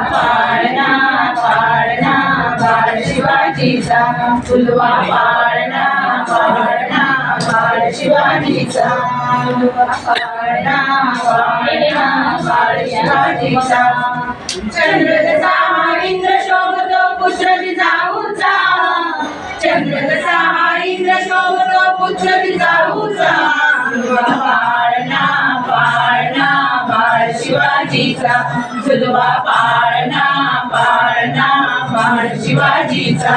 पाळणा पाळणा बाळ शिवाजीचा फुलवा पाळणा पाळणा बाळ शिवाजीचा पाळणा पाळणा बाळ चंद्र जसा इंद्र शोभतो पुत्र जिजाऊचा चंद्र जसा इंद्र शोभतो पुत्र जिजाऊचा पाळणा पाळणा बाळ शिवाजीचा झुलवा पाळणा पाळणा बाळ शिवाजीचा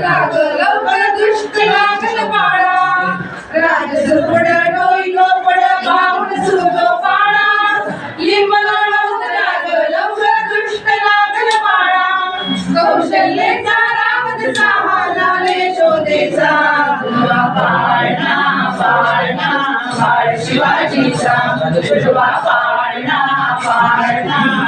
निवडून लवकर दुष्ट लागल बाळा राजसुड डोई डोबळ पाहून सुटतो बाळा लिंब निवडून लागल लवकर दुष्ट लागल बाळा कौशल्येचा शोधेचा पाळणा पाळणा शिवाजीचा पाळणा पाळणा.